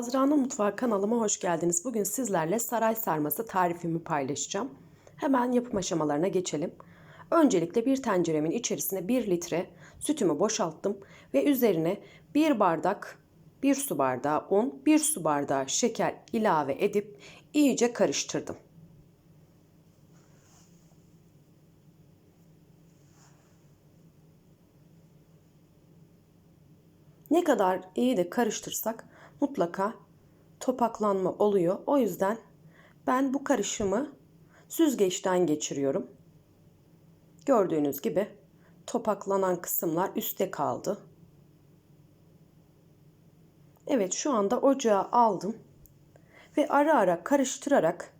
Azra'nın Mutfağı kanalıma hoş geldiniz. Bugün sizlerle saray sarması tarifimi paylaşacağım. Hemen yapım aşamalarına geçelim. Öncelikle bir tenceremin içerisine 1 litre sütümü boşalttım ve üzerine 1 bardak 1 su bardağı un, 1 su bardağı şeker ilave edip iyice karıştırdım. Ne kadar iyi de karıştırsak mutlaka topaklanma oluyor. O yüzden ben bu karışımı süzgeçten geçiriyorum. Gördüğünüz gibi topaklanan kısımlar üstte kaldı. Evet şu anda ocağa aldım ve ara ara karıştırarak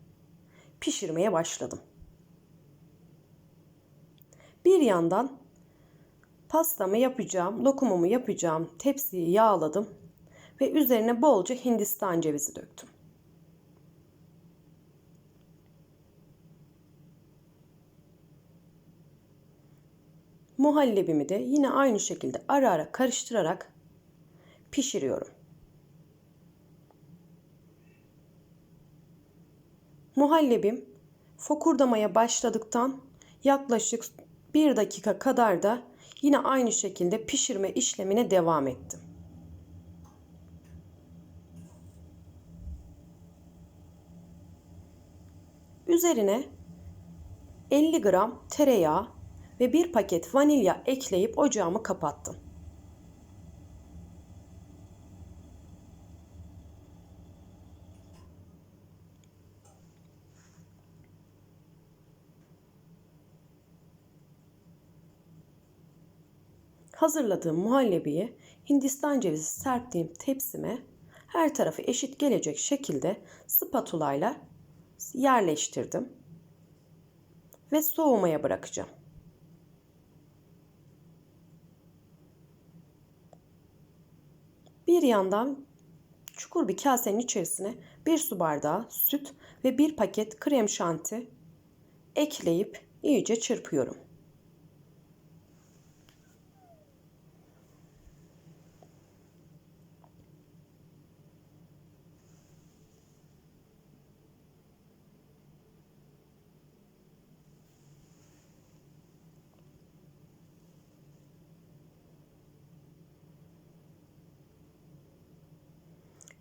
pişirmeye başladım. Bir yandan pastamı yapacağım, lokumumu yapacağım tepsiyi yağladım ve üzerine bolca hindistan cevizi döktüm. Muhallebimi de yine aynı şekilde ara ara karıştırarak pişiriyorum. Muhallebim fokurdamaya başladıktan yaklaşık bir dakika kadar da yine aynı şekilde pişirme işlemine devam ettim. Üzerine 50 gram tereyağı ve bir paket vanilya ekleyip ocağımı kapattım. Hazırladığım muhallebiyi Hindistan cevizi serptiğim tepsime her tarafı eşit gelecek şekilde spatula ile yerleştirdim ve soğumaya bırakacağım. Bir yandan çukur bir kasenin içerisine bir su bardağı süt ve bir paket krem şanti ekleyip iyice çırpıyorum.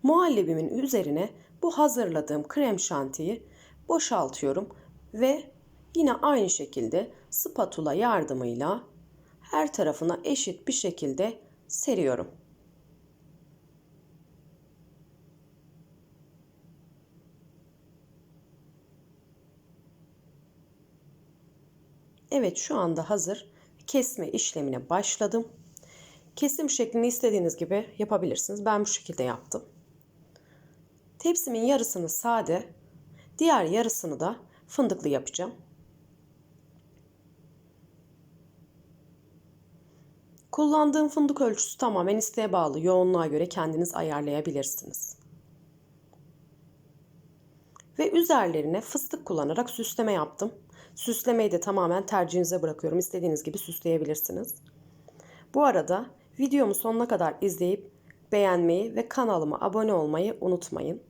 Muhallebimin üzerine bu hazırladığım krem şantiyi boşaltıyorum ve yine aynı şekilde spatula yardımıyla her tarafına eşit bir şekilde seriyorum. Evet şu anda hazır. Kesme işlemine başladım. Kesim şeklini istediğiniz gibi yapabilirsiniz. Ben bu şekilde yaptım. Tepsimin yarısını sade, diğer yarısını da fındıklı yapacağım. Kullandığım fındık ölçüsü tamamen isteğe bağlı. Yoğunluğa göre kendiniz ayarlayabilirsiniz. Ve üzerlerine fıstık kullanarak süsleme yaptım. Süslemeyi de tamamen tercihinize bırakıyorum. İstediğiniz gibi süsleyebilirsiniz. Bu arada videomu sonuna kadar izleyip beğenmeyi ve kanalıma abone olmayı unutmayın.